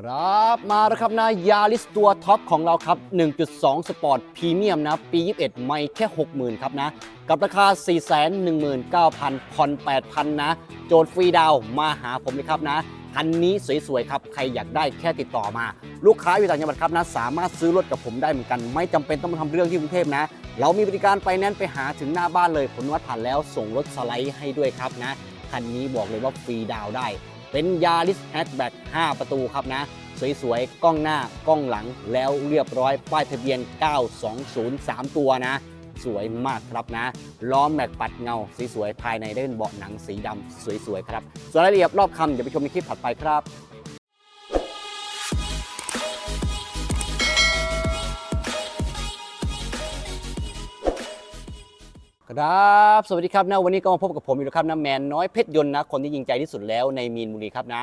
ครับมาแล้วครับนะยาริสตัวท็อปของเราครับ 1.2 สปอร์ตพรีเมียมนะปี 21 ไม่แค่ 60,000 ครับนะ กับราคา 419,000ผ่อน8,000 นะ โจทย์ฟรีดาวมาหาผมเลยครับนะ คันนี้สวย ๆ ครับ ใครอยากได้แค่ติดต่อมา ลูกค้าอยู่ต่างจังหวัดครับนะ สามารถซื้อรถกับผมได้เหมือนกัน ไม่จำเป็นต้องมาทำเรื่องที่กรุงเทพนะ เรามีบริการไฟแนนไปหาถึงหน้าบ้านเลยผลวัดผ่านแล้วส่งรถสไลด์ให้ด้วยครับนะคันนี้บอกเลยว่าฟรีดาวได้ เป็นยาริสแฮชแบ็ก5ประตูครับนะ สวยๆ กล้องหน้ากล้องหลังแล้วเรียบร้อย ป้ายทะเบียน 9203 ตัวนะ สวยมากครับนะ ล้อแม็กปัดเงาสวยๆ ภายในได้เป็นเบาะหนังสีดำสวยๆ ครับส่วนรายละเอียดรอบคำเดี๋ยวไปชมในคลิปถัดไปครับ ครับ สวัสดีครับนะ วันนี้ก็มาพบกับผมอีกแล้วครับนะแมนน้อยเพชรยนต์นะ คนที่ยิงใจที่สุดแล้วในมีนบุรีครับนะ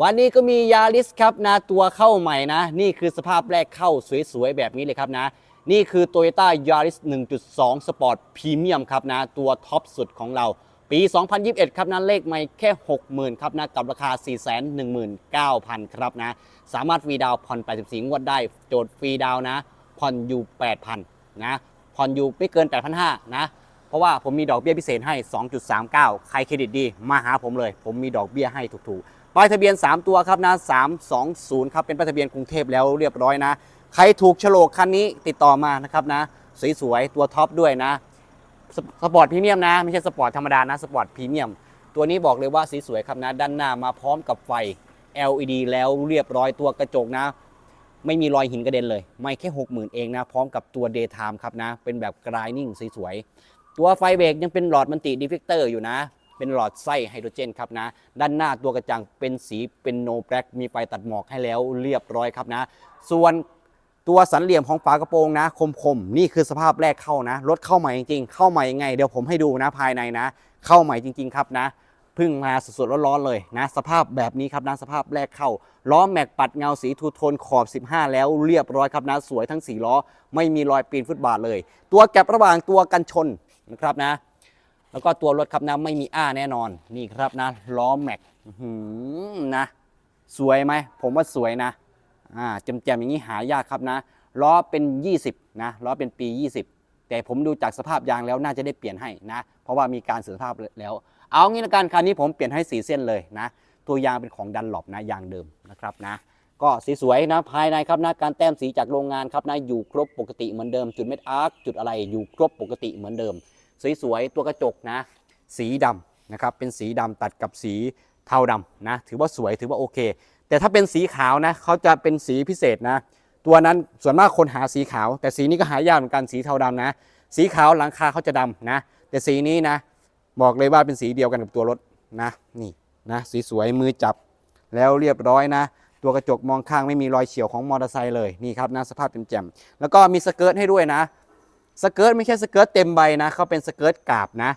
วันนี้ก็มียาริสครับนะ ตัวเข้าใหม่นะ นี่คือสภาพแรกเข้าสวยๆ แบบนี้เลยครับนะ นี่คือ Toyota Yaris 1.2 Sport Premium ครับนะ ตัวท็อปสุดของเรา ปี 2021 ครับนะ เลขไม่แค่ 60,000 ครับนะ กับราคา 419,000 ครับนะ สามารถฟรีดาวน์ผ่อน 84 งวดได้ โจทย์ฟรีดาวน์นะ ผ่อนอยู่ 8,000 นะ ผ่อนอยู่ไม่เกิน 8,500 นะ เพราะว่าผมมีดอกเบี้ยพิเศษให้ 2.39 ใครเครดิตดี มาหาผมเลย ผมมีดอกเบี้ยให้ถูกๆป้ายทะเบียน 3 ตัวครับนะ320 ครับเป็นป้ายทะเบียนกรุงเทพแล้วเรียบร้อยนะ ใครถูกโฉลกคันนี้ติดต่อมานะครับนะสวยๆตัวท็อปด้วยนะสสปอร์ตพรีเมียมนะไม่ใช่สปอร์ตธรรมดานะสปอร์ตพรีเมียมตัวนี้บอกเลยว่าสีสวยครับนะด้านหน้ามาพร้อมกับไฟ LED แล้วเรียบร้อยตัวกระจกนะ ไม่มีรอยหินกระเด็นเลย ไม่แค่ 60,000 เองนะ พร้อมกับตัว Daytime ครับนะ เป็นแบบกรายนิ่งสวย ตัวไฟเบรกยังเป็นหลอดมันติดีเฟกเตอร์อยู่นะ เป็นหลอดไส้ไฮโดรเจนครับนะ ด้านหน้าตัวกระจังเป็นสีเป็นโนแบล็กมีไฟตัดหมอกให้แล้วเรียบร้อยครับนะ ส่วนตัวสันเหลี่ยมของฝากระโปรงนะ คมๆ นี่คือสภาพแรกเข้านะ รถเข้าใหม่จริงๆ เข้าใหม่ยังไง เดี๋ยวผมให้ดูนะภายในนะ เข้าใหม่จริง ๆ ครับนะเพิ่งมาสดๆร้อนๆเลยนะ สภาพแบบนี้ครับนะสภาพแรกเข้าล้อแม็กปัดเงาสีทูโทนขอบ 15 แล้วเรียบร้อยครับนะ สวยทั้ง 4 ล้อ ไม่มีรอยปีนฟุตบาทเลย ตัวแก็บระหว่างตัวกันชน นะครับนะ แล้วก็ตัวรถครับนะไม่มีอ้าแน่นอนนี่ครับนะล้อแม็กนะสวยไหมผมว่าสวยนะอ่าแจมๆอย่างนี้หายากครับนะล้อเป็น 20นะล้อเป็นปี 20 แต่ผมดูจากสภาพยางแล้วน่าจะได้เปลี่ยนให้นะ เพราะว่ามีการเสื่อมสภาพแล้ว เอางี้ละกันคันนี้ผมเปลี่ยนให้สีเส้นเลยนะ ตัวยางเป็นของดันหลบนะยางเดิมนะครับนะ ก็สีสวยนะภายในครับนะการแต้มสีจากโรงงานครับนะอยู่ครบปกติเหมือนเดิมจุดเม็ดอาร์คจุดอะไรอยู่ครบปกติเหมือนเดิม สวยๆ ตัวกระจกนะ สีดำนะครับ เป็นสีดำตัดกับสีเทาดำนะ ถือว่าสวยถือว่าโอเค แต่ถ้าเป็นสีขาวนะเขาจะเป็นสีพิเศษนะ ตัวนั้นส่วนมากคนหาสีขาว แต่สีนี้ก็หายากเหมือนกันสีเทาดำนะ สีขาวหลังคาเขาจะดำนะ แต่สีนี้นะ บอกเลยว่าเป็นสีเดียวกันกับตัวรถนะ นี่นะสีสวยมือจับแล้วเรียบร้อยนะ ตัวกระจกมองข้างไม่มีรอยเฉียวของมอเตอร์ไซค์เลยนี่ครับนะสภาพแจ่มๆแล้วก็มีสเกิร์ตให้ด้วยนะ สเกิร์ตไม่ใช่สเกิร์ตเต็มใบนะเขาเป็นสเกิร์ตกาบนะ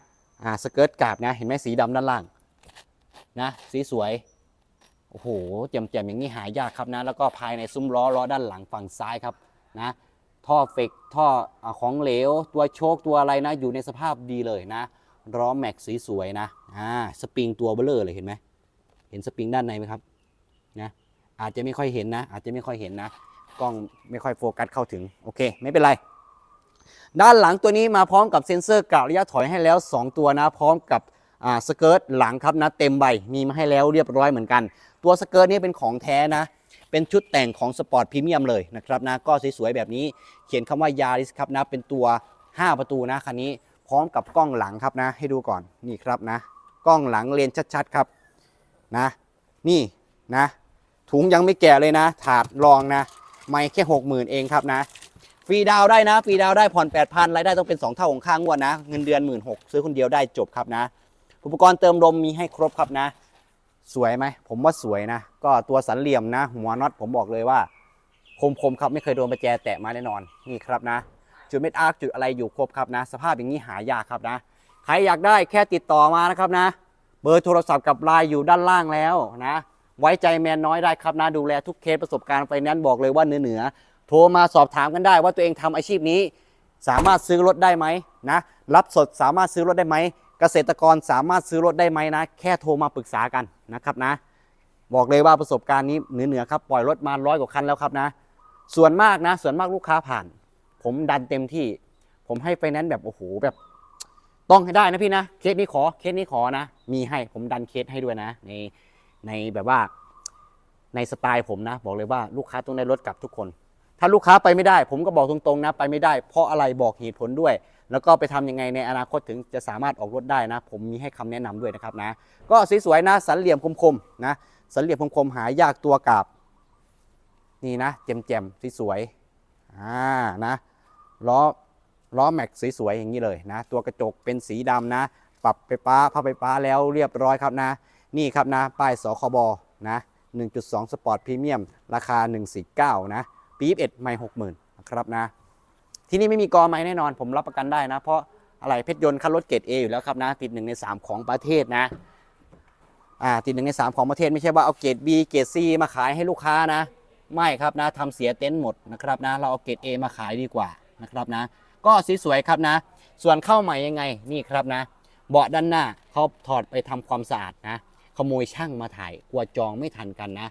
อ่าสเกิร์ตกาบนะเห็นไหมสีดำด้านล่างนะสีสวยโอ้โหแจ่มๆอย่างนี้หายากครับนะ แล้วก็ภายในซุ้มล้อล้อด้านหลังฝั่งซ้ายครับนะท่อเฟกท่อของเหลว ตัวโชคตัวอะไรนะ อยู่ในสภาพดีเลยนะล้อแม็กสีสวยนะอ่าสปริงตัวเบลเลอร์เลยเห็นไหมเห็นสปริงด้านในไหมครับนะอาจจะไม่ค่อยเห็นนะ อาจจะไม่ค่อยเห็นนะกล้องไม่ค่อยโฟกัสเข้าถึง โอเค ไม่เป็นไร ด้านหลังตัวนี้มาพร้อมกับเซ็นเซอร์กะระยะถอยให้แล้ว 2 ตัวนะพร้อมกับสเกิร์ตหลังครับนะเต็มใบมีมาให้แล้วเรียบร้อยเหมือนกัน ตัวสเกิร์ตนี่เป็นของแท้นะ เป็นชุดแต่งของสปอร์ตพรีเมียมเลยนะครับนะก็สวยๆแบบนี้เขียนคำว่ายาริสครับนะเป็นตัว 5 ประตูนะคันนี้พร้อมกับกล้องหลังครับนะ ให้ดูก่อนนี่ครับนะ กล้องหลังเลนชัดๆครับนะ นี่นะ ถุงยังไม่แก่เลยนะ ถาดรองนะ ไม่แค่60,000เองครับนะ ฟรีดาวได้นะฟรีดาวได้ผ่อน8,000รายได้ต้องเป็น 2 เท่าของค่างวดนะ เงินเดือน 1 6ื่นซื้อคนเดียวได้จบครับนะ อุปกรณ์เติมลมมีให้ครบครับนะ สวยไหม ผมว่าสวยนะ ก็ตัวสันเหลี่ยมนะ หัวน็อตผมบอกเลยว่า คมๆครับไม่เคยโดนประแจแตะมาแน่นอนนี่ครับนะ จุดเม็ดอาร์คจุดอะไรอยู่ครบครับนะ สภาพอย่างนี้หายากครับนะ ใครอยากได้แค่ติดต่อมานะครับนะ เบอร์โทรศัพท์กับไลน์อยู่ด้านล่างแล้วนะ ไว้ใจแมนน้อยได้ครับนะดูแลทุกเคสประสบการณ์ไฟแนนซ์บอกเลยว่าเหนือๆ โทรมาสอบถามกันได้ว่าตัวเองทำอาชีพนี้ สามารถซื้อรถได้ไหมนะรับสดสามารถซื้อรถได้ไหมเกษตรกรสามารถซื้อรถได้ไหมนะ แค่โทรมาปรึกษากันนะครับนะ บอกเลยว่าประสบการณ์นี้เหนือๆครับปล่อยรถมาร้อยกว่าคันแล้วครับนะ ส่วนมากนะ ส่วนมากลูกค้าผ่าน ผมดันเต็มที่ ผมให้ไฟแนนซ์แบบโอ้โหแบบ ต้องให้ได้นะพี่นะเคสนี้ขอเคสนี้ขอนะ มีให้ผมดันเคสให้ด้วยนะ ในในแบบว่า ในสไตล์ผมนะ บอกเลยว่าลูกค้าต้องได้รถกลับทุกคน ถ้าลูกค้าไปไม่ได้ ผมก็บอกตรงๆนะไปไม่ได้ เพราะอะไรบอกเหตุผลด้วย แล้วก็ไปทำยังไงในอนาคตถึงจะสามารถออกรถได้นะ ผมมีให้คำแนะนำด้วยนะครับนะ ก็สวยๆนะสันเหลี่ยมคมๆนะสันเหลี่ยมคมๆหายากตัวกราบนี่นะแจ่มๆสวยๆอ่านะล้อล้อแม็กสวยๆอย่างนี้เลยนะ ตัวกระจกเป็นสีดำนะ ปรับไฟฟ้าพับไฟฟ้าแล้วเรียบร้อยครับนะ นี่ครับนะ ป้ายสคบนะ1.2 สปอร์ตพรีเมียมราคา 149 นะ ปี21ไม่60,000นะครับนะ ที่นี่ไม่มีกอไม้แน่นอน ผมรับประกันได้นะ เพราะอะไรเพชรยนต์คันรถเกรด A อยู่แล้วครับนะ ติดหนึ่งใน3ของประเทศนะอ่าติดหนึ่งใน3ของประเทศไม่ใช่ว่าเอาเกรด B เกรด C มาขายให้ลูกค้านะ ไม่ครับนะทำเสียเต็นท์หมดนะครับนะ เราเอาเกรด A มาขายดีกว่านะครับนะ ก็สวยๆครับนะ ส่วนเข้าใหม่ยังไงนี่ครับนะ เบาะด้านหน้าเขาถอดไปทำความสะอาดนะ ขโมยช่างมาถ่ายกลัวจองไม่ทันกันนะ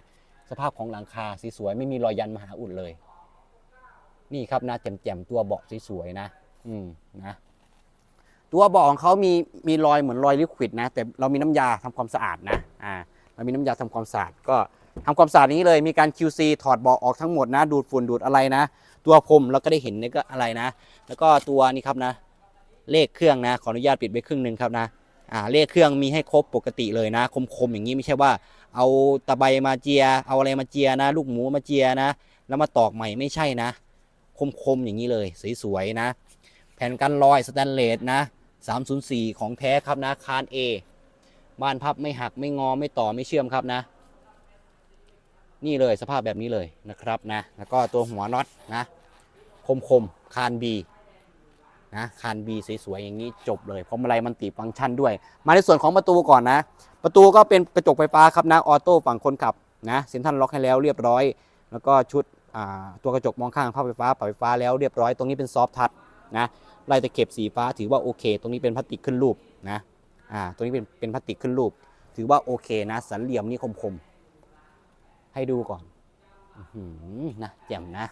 สภาพของหลังคาสีสวยไม่มีรอยยันมหาอุดเลย นี่ครับนะแจ่มๆตัวเบาะสวยๆนะ อืมนะ ตัวเบาะของเขามีมีรอยเหมือนรอยลิควิดนะ แต่เรามีน้ำยาทำความสะอาดนะอ่าเรามีน้ำยาทำความสะอาดก็ทำความสะอาดนี้เลยมีการ QC ถอดเบาะออกทั้งหมดนะ ดูดฝุ่นดูดอะไรนะ ตัวพรมเราก็ได้เห็นนี่ก็อะไรนะ แล้วก็ตัวนี้ครับนะ เลขเครื่องนะขออนุญาตปิดไปครึ่งหนึ่งครับนะ อ่าเลขเครื่องมีให้ครบปกติเลยนะ คมๆอย่างนี้ไม่ใช่ว่า เอาตะไบมาเจีย เอาอะไรมาเจียนะ ลูกหมูมาเจียนะ แล้วมาตอกใหม่ไม่ใช่นะ คมๆอย่างนี้เลยสวยๆนะ แผ่นกันรอยสแตนเลสนะ 304 ของแท้ครับนะคาน A บ้านพับไม่หักไม่งอไม่ต่อไม่เชื่อมครับนะ นี่เลยสภาพแบบนี้เลยนะครับนะ แล้วก็ตัวหัวน็อตนะ คมๆคาน B นะคาน B สวยๆอย่างนี้จบเลยเพวงมาลัยมันติฟังก์ชันด้วย มาในส่วนของประตูก่อนนะ ประตูก็เป็นกระจกไฟฟ้าครับนะออโต้ฝั่งคนขับนะเซ็นทรัลล็อกให้แล้วเรียบร้อย แล้วก็ชุดตัวกระจกมองข้างภาพไฟฟ้าปรับไฟฟ้าแล้วเรียบร้อยตรงนี้เป็นซอฟทัชนะลายตะเข็บสีฟ้าถือว่าโอเค ตรงนี้เป็นพลาสติกขึ้นรูปนะอ่าตรงนี้เป็นเป็นพลาสติกขึ้นรูป ถือว่าโอเคนะ สันเหลี่ยมนี่คมๆให้ดูก่อนอื้อหือนะแจ่มนะ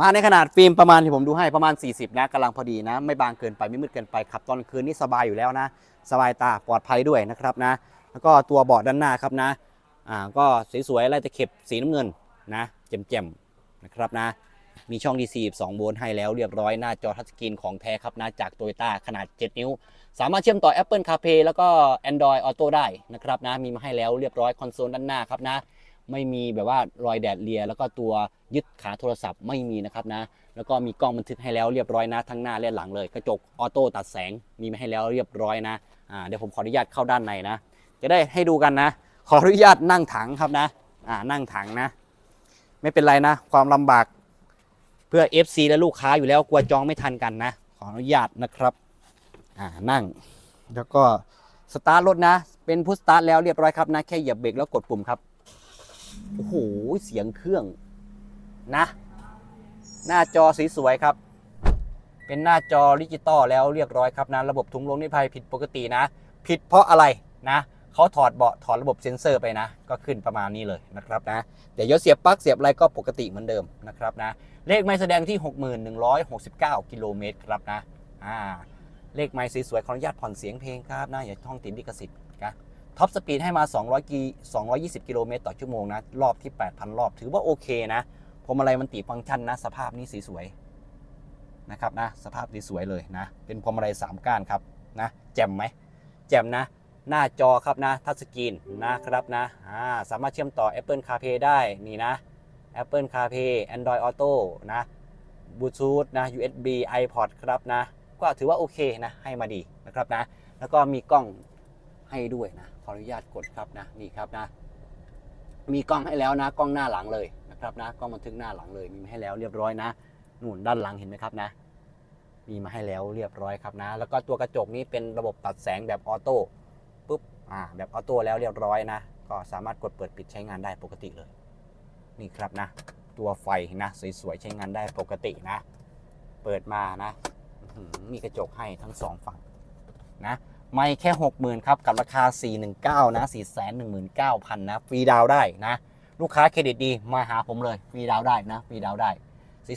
มาในขนาดฟิล์มประมาณที่ผมดูให้ประมาณ 40 นะกำลังพอดีนะ ไม่บางเกินไปไม่มืดเกินไปขับตอนคืนนี่สบายอยู่แล้วนะ สบายตาปลอดภัยด้วยนะครับนะ แล้วก็ตัวเบาะด้านหน้าครับนะอ่าก็สวยๆลายตะเข็บสีน้ำเงินนะแจ่มๆนะครับนะ มีช่อง DC 2โวลต์ให้แล้วเรียบร้อยหน้าจอทัชสกรีนของแท้ครับนะจาก Toyota ขนาด 7 นิ้ว สามารถเชื่อมต่อ Apple CarPlay แล้วก็ Android Auto ได้นะครับนะมีมาให้แล้วเรียบร้อยคอนโซลด้านหน้าครับนะ ไม่มีแบบว่ารอยแดดเลีย แล้วก็ตัวยึดขาโทรศัพท์ไม่มีนะครับนะ แล้วก็มีกล้องบันทึกให้แล้วเรียบร้อยนะทั้งหน้าและหลังเลย กระจกออโต้ตัดแสงมีมาให้แล้วเรียบร้อยนะอ่าเดี๋ยวผมขออนุญาตเข้าด้านในนะ จะได้ให้ดูกันนะ ขออนุญาตนั่งถังครับนะอ่านั่งถังนะ ไม่เป็นไรนะ ความลำบากเพื่อ FC และลูกค้าอยู่แล้วกลัวจองไม่ทันกันนะ ขออนุญาตนะครับอ่านั่ง แล้วก็สตาร์ทรถนะ เป็นพุชสตาร์ทแล้วเรียบร้อยครับนะ แค่เหยียบเบรกแล้วกดปุ่มครับ โอ้โหเสียงเครื่องนะ หน้าจอสีสวยครับ เป็นหน้าจอดิจิตอลแล้วเรียบร้อยครับนะระบบถุงลมนิรภัยผิดปกตินะ ผิดเพราะอะไรนะเขาถอดเบาะถอดระบบเซ็นเซอร์ไปนะ ก็ขึ้นประมาณนี้เลยนะครับนะเดี๋ยวเสียบปลั๊กเสียบอะไรก็ปกติเหมือนเดิมนะครับนะเลขไม้แสดงที่ 6169 กิโลเมตรครับนะอ่าเลขไม้สวยๆขออนุญาตผ่อนเสียงเพลงครับนะอย่าท่องติดลิขสิทธิ์นะ ท็อปสปีดให้มา 200กิ220 กิโลเมตรต่อชั่วโมงนะ รอบที่ 8,000 รอบ ถือว่าโอเคนะพวงมาลัยมันติฟังก์ชันนะ สภาพนี้สีสวยนะครับนะ สภาพดีสวยเลยนะ เป็นพวงมาลัย3ก้านครับนะ แจ่มไหม แจ่มนะ หน้าจอครับนะ ทัชสกรีนนะครับนะอ่าสามารถเชื่อมต่อ Apple CarPlay ได้ นี่นะ Apple CarPlay Android Auto นะ Bluetooth นะ USB iPod ครับนะ ก็ถือว่าโอเคนะ ให้มาดีนะครับนะ แล้วก็มีกล้องให้ด้วยนะ ขออนุญาตกดครับนะนี่ครับนะ มีกล้องให้แล้วนะ กล้องหน้าหลังเลยนะครับนะกล้องบันทึกหน้าหลังเลยมีมาให้แล้วเรียบร้อยนะนู่นด้านหลังเห็นไหมครับนะ มีมาให้แล้วเรียบร้อยครับนะ แล้วก็ตัวกระจกนี้เป็นระบบตัดแสงแบบออโต้ปุ๊บอ่าแบบออโต้แล้วเรียบร้อยนะ ก็สามารถกดเปิดปิดใช้งานได้ปกติเลย นี่ครับนะ ตัวไฟนะสวยๆใช้งานได้ปกตินะ เปิดมานะมีกระจกให้ทั้งสองฝั่งนะ ไม่แค่ 60,000ครับกับราคา 419 นะ419,000 นะฟรีดาวได้นะ ลูกค้าเครดิตดีมาหาผมเลยฟรีดาวได้นะฟรีดาวได้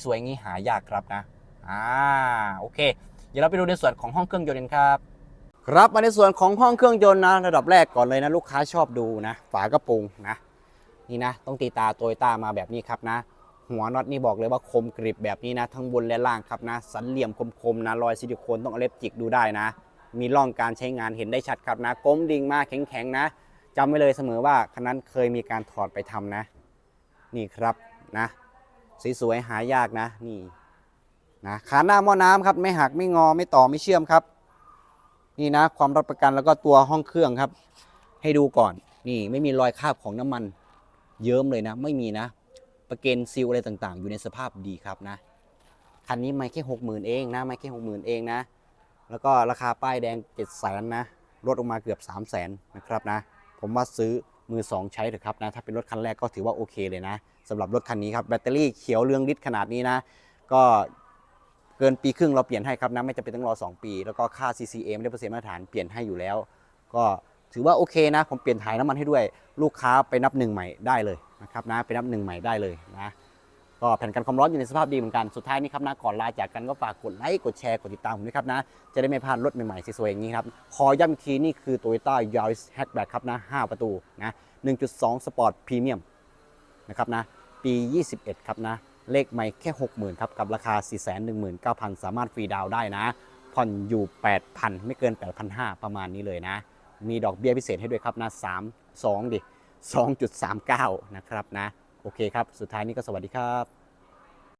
สวยๆอย่างนี้หายากครับนะอ่าโอเค เดี๋ยวเราไปดูในส่วนของห้องเครื่องยนต์กันครับครับมาในส่วนของห้องเครื่องยนต์นะระดับแรกก่อนเลยนะลูกค้าชอบดูนะ ฝากระโปรงนะนี่นะ ต้องตีตาโตโยต้ามาแบบนี้ครับนะ หัวน็อตนี่บอกเลยว่าคมกริบแบบนี้นะ ทั้งบนและล่างครับนะ สันเหลี่ยมคมๆนะรอยซิลิโคนต้องอเล็บจิกดูได้นะ มีร่องการใช้งานเห็นได้ชัดครับนะก้มดิ่งมากแข็งๆนะจำไว้เลยเสมอว่าคันนั้นเคยมีการถอดไปทำนะ นี่ครับนะสวยๆหายากนะนี่นะขาหน้าหม้อน้ำครับ ไม่หักไม่งอไม่ต่อไม่เชื่อมครับ นี่นะ ความรับประกันแล้วก็ตัวห้องเครื่องครับ ให้ดูก่อน นี่ไม่มีรอยคราบของน้ำมัน เยิ้มเลยนะ ไม่มีนะ ประเกนซิลอะไรต่างๆ อยู่ในสภาพดีครับนะคันนี้ไม่แค่หกหมื่นเองนะไม่แค่หกหมื่นเองนะ แล้วก็ราคาป้ายแดงเจ็ดแสนนะลดออกมาเกือบ 3 0 0แสนนะครับนะ ผมว่าซื้อมือ 2 ใช้เถอะครับนะ ถ้าเป็นรถคันแรกก็ถือว่าโอเคเลยนะสำหรับรถคันนี้ครับ แบตเตอรี่เขียวเรืองฤทธิ์ขนาดนี้นะ ก็เกินปีครึ่งเราเปลี่ยนให้ครับนะ ไม่จำเป็นต้องรอ 2 ปี แล้วก็ค่า CCM ได้เปอร์เซ็นต์มาตรฐานเปลี่ยนให้อยู่แล้ว ก็ถือว่าโอเคนะ ผมเปลี่ยนถ่ายน้ำมันให้ด้วย ลูกค้าไปนับหนึ่งใหม่ได้เลยนะครับนะ ไปนับหนึ่งใหม่ได้เลยนะ ก็แผ่นกันความร้อนอยู่ในสภาพดีเหมือนกัน สุดท้ายนี้ครับนะก่อนลาจากกันก็ฝากกดไลค์ กดแชร์ กดติดตามผมด้วยครับนะ จะได้ไม่พลาดรถใหม่ๆสวยๆอย่างนี้ครับ ขอย้ำอีกทีนี่คือ Toyota Yaris Hatchback ครับนะ 5 ประตูนะ 1.2 Sport Premium นะครับนะ ปี 21 ครับนะ เลขไม่แค่ 60,000ครับกับราคา 419,000 สามารถฟรีดาวได้นะ ผ่อนอยู่ 8,000 ไม่เกิน 8,500 ประมาณนี้เลยนะ มีดอกเบี้ยพิเศษให้ด้วยครับนะ3 2ดิ2.39 นะครับนะ โอเคครับ สุดท้ายนี้ก็สวัสดีครับ